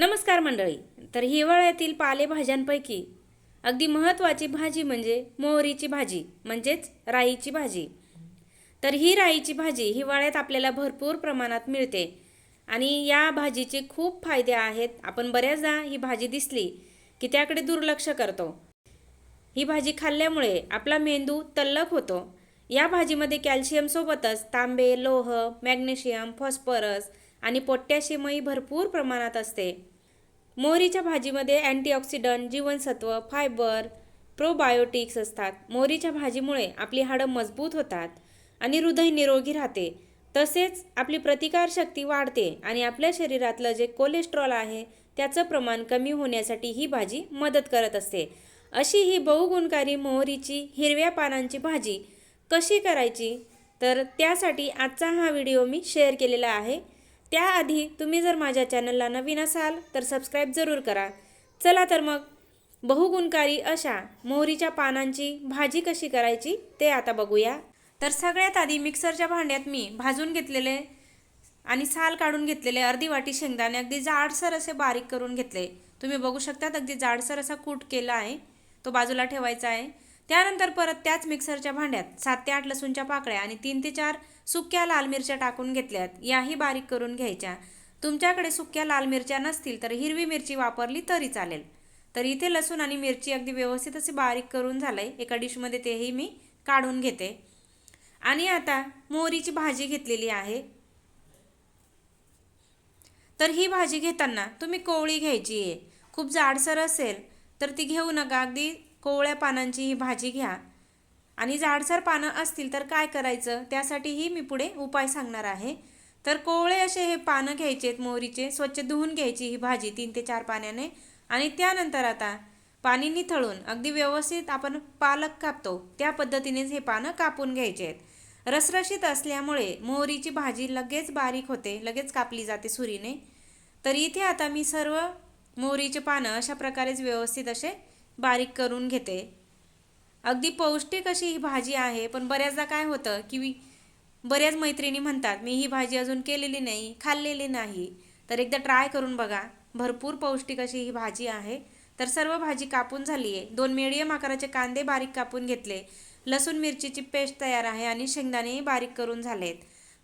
नमस्कार मंडळी. तर हिवाळ्यातील पालेभाज्यांपैकी अगदी महत्त्वाची भाजी म्हणजे मोहरीची भाजी म्हणजेच राईची भाजी. तर ही राईची भाजी हिवाळ्यात आपल्याला भरपूर प्रमाणात मिळते आणि या भाजीचे खूप फायदे आहेत. आपण बऱ्याचदा ही भाजी दिसली की त्याकडे दुर्लक्ष करतो. ही भाजी खाल्ल्यामुळे आपला मेंदू तल्लख होतो. या भाजीमध्ये कॅल्शियमसोबतच तांबे लोह मॅग्नेशियम फॉस्फरस आणि पोटॅशियमही भरपूर प्रमाणात असते. मोहरीच्या भाजीमध्ये अँटीऑक्सिडंट जीवनसत्व फायबर प्रोबायोटिक्स असतात. मोहरीच्या भाजीमुळे आपली हाडं मजबूत होतात आणि हृदय निरोगी राहते. तसेच आपली प्रतिकारशक्ती वाढते आणि आपल्या शरीरातलं जे कोलेस्ट्रॉल आहे त्याचं प्रमाण कमी होण्यासाठी ही भाजी मदत करत असते. अशी ही बहुगुणकारी मोहरीची हिरव्या पानांची भाजी कशी करायची? तर त्यासाठी आजचा हा व्हिडिओ मी शेअर केलेला आहे. त्याआधी तुम्ही जर माझ्या चॅनलला नवीन असाल तर सबस्क्राईब जरूर करा. चला तर मग बहुगुणकारी अशा मोहरीच्या पानांची भाजी कशी करायची ते आता बघूया. तर सगळ्यात आधी मिक्सरच्या भांड्यात मी भाजून घेतलेले आणि साल काढून घेतलेले अर्धी वाटी शेंगदाणे अगदी जाडसर असे बारीक करून घेतले. तुम्ही बघू शकतात अगदी जाडसर असा कूट केला आहे. तो बाजूला ठेवायचा आहे. त्यानंतर परत त्याच मिक्सरच्या भांड्यात सात ते आठ लसूणच्या पाकळ्या आणि तीन ते चार सुक्या लाल मिरच्या टाकून घेतल्यात. याही बारीक करून घ्यायच्या. तुमच्याकडे सुक्या लाल मिरच्या नसतील तर हिरवी मिरची वापरली तरी चालेल. तर इथे लसूण आणि मिरची अगदी व्यवस्थित असे बारीक करून झालं आहे एका डिशमध्ये तेही मी काढून घेते. आणि आता मोहरीची भाजी घेतलेली आहे. तर ही भाजी घेताना तुम्ही कोवळी घ्यायची आहे. खूप जाडसर असेल तर ती घेऊ नका. अगदी कोवळ्या पानांची ही भाजी घ्या. आणि जाडसर पानं असतील तर काय करायचं? त्यासाठीही मी पुढे उपाय सांगणार आहे. तर कोवळे असे हे पानं घ्यायचे आहेत मोहरीचे स्वच्छ धुवून घ्यायची ही भाजी तीन ते चार पाण्याने. आणि त्यानंतर आता पाणी निथळून अगदी व्यवस्थित आपण पालक कापतो. त्या पद्धतीनेच हे पानं कापून घ्यायचे आहेत. रसरशीत असल्यामुळे मोहरीची भाजी लगेच बारीक होते लगेच कापली जाते सुरीने. तर इथे आता मी सर्व मोहरीचे पानं अशा प्रकारेच व्यवस्थित असे बारीक करून घेते. अगदी पौष्टिक अशी ही भाजी आहे पण बऱ्याचदा काय होतं की बऱ्याच मैत्रिणी म्हणतात मी ही भाजी अजून केलेली नाही खाल्लेली नाही. तर एकदा ट्राय करून बघा. भरपूर पौष्टिक अशी ही भाजी आहे. तर सर्व भाजी कापून झाली आहे दोन मिडियम आकाराचे कांदे बारीक कापून घेतले. लसूण मिरचीची पेस्ट तयार आहे आणि शेंगदाणेही बारीक करून झालेत.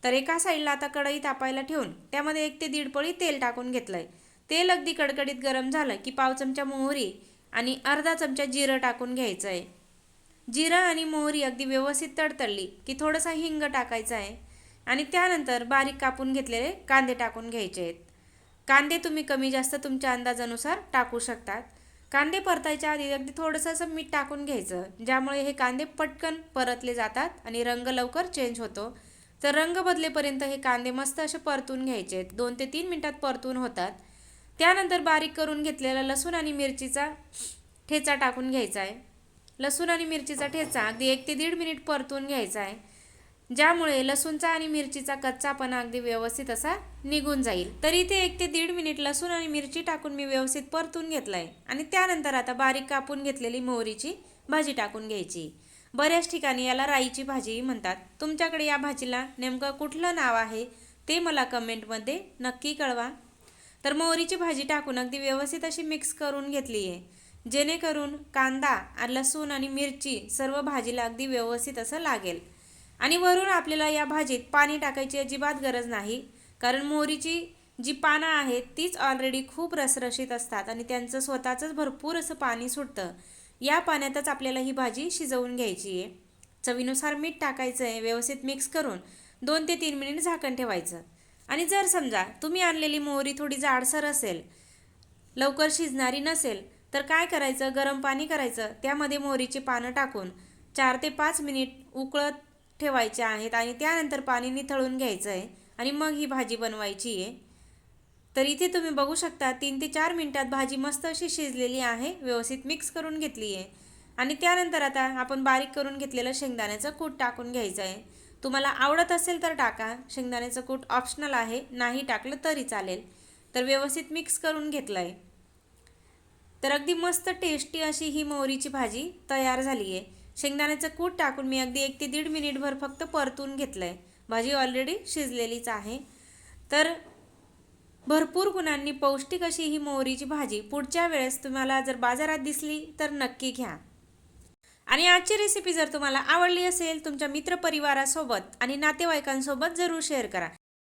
तर एका साईडला आता कढई तापायला ठेवून त्यामध्ये एक ते दीड पळी तेल टाकून घेतलं आहे तेल अगदी कडकडीत गरम झालं की पाव चमचा मोहरी आणि अर्धा चमचा जिरं टाकून घ्यायचं आहे जिरं आणि मोहरी अगदी व्यवस्थित तडतडली की थोडंसं हिंग टाकायचं आहे आणि त्यानंतर बारीक कापून घेतलेले कांदे टाकून घ्यायचे आहेत. कांदे तुम्ही कमी जास्त तुमच्या अंदाजानुसार टाकू शकतात. कांदे परतायच्या आधी अगदी थोडंसं असं मीठ टाकून घ्यायचं ज्यामुळे हे कांदे पटकन परतले जातात आणि रंग लवकर चेंज होतो. तर रंग बदलेपर्यंत हे कांदे मस्त असे परतून घ्यायचे आहेत. दोन ते तीन मिनटात परतून होतात. त्यानंतर बारीक करून घेतलेला लसूण आणि मिरचीचा ठेचा टाकून घ्यायचा आहे. लसूण आणि मिरचीचा ठेचा अगदी एक ते दीड मिनिट परतून घ्यायचा आहे. ज्यामुळे लसूणचा आणि मिरचीचा कच्चापणा अगदी व्यवस्थित असा निघून जाईल. तर इथे एक ते दीड मिनिट लसूण आणि मिरची टाकून मी व्यवस्थित परतून घेतलं आहे आणि त्यानंतर आता बारीक कापून घेतलेली मोहरीची भाजी टाकून घ्यायची. बऱ्याच ठिकाणी याला राईची भाजीही म्हणतात. तुमच्याकडे या भाजीला नेमकं कुठलं नाव आहे ते मला कमेंटमध्ये नक्की कळवा. तर मोहरीची भाजी टाकून अगदी व्यवस्थित अशी मिक्स करून घेतली आहे. जेणेकरून कांदा लसूण आणि मिरची सर्व भाजीला अगदी व्यवस्थित असं लागेल. आणि वरून आपल्याला या भाजीत पाणी टाकायची अजिबात गरज नाही कारण मोहरीची जी पानं आहेत तीच ऑलरेडी खूप रसरशीत असतात आणि त्यांचं स्वतःचंच भरपूर असं पाणी सुटतं. या पाण्यातच आपल्याला ही भाजी शिजवून घ्यायची आहे. चवीनुसार मीठ टाकायचं आहे व्यवस्थित मिक्स करून दोन ते तीन मिनिट झाकण ठेवायचं. आणि जर समजा तुम्ही आणलेली मोहरी थोडी जाडसर असेल लवकर शिजणारी नसेल तर काय करायचं? गरम पाणी करायचं. त्यामध्ये मोहरीची पानं टाकून चार ते पाच मिनिट उकळत ठेवायचे आहेत आणि त्यानंतर पाणी निथळून घ्यायचं आहे आणि मग ही भाजी बनवायची आहे. तर इथे तुम्ही बघू शकता तीन ते चार मिनटात भाजी मस्त अशी शिजलेली आहे व्यवस्थित मिक्स करून घेतली आहे आणि त्यानंतर आता आपण बारीक करून घेतलेलं शेंगदाण्याचं कूट टाकून घ्यायचं आहे तुम्हाला आवडत असेल तर टाका. शेंगदाण्याचं कूट ऑप्शनल आहे. नाही टाकलं तरी चालेल. तर व्यवस्थित मिक्स करून घेतलं आहे तर अगदी मस्त टेस्टी अशी ही मोहरीची भाजी तयार झाली आहे शेंगदाण्याचं कूट टाकून मी अगदी एक ते दीड मिनिटभर फक्त परतून घेतलं आहे भाजी ऑलरेडी शिजलेलीच आहे. तर भरपूर गुणांनी पौष्टिक अशी ही मोहरीची भाजी पुढच्या वेळेस तुम्हाला जर बाजारात दिसली तर नक्की घ्या. आणि आजची रेसिपी जर तुम्हाला आवडली असेल तुमच्या मित्रपरिवारासोबत आणि नातेवाईकांसोबत जरूर शेअर करा.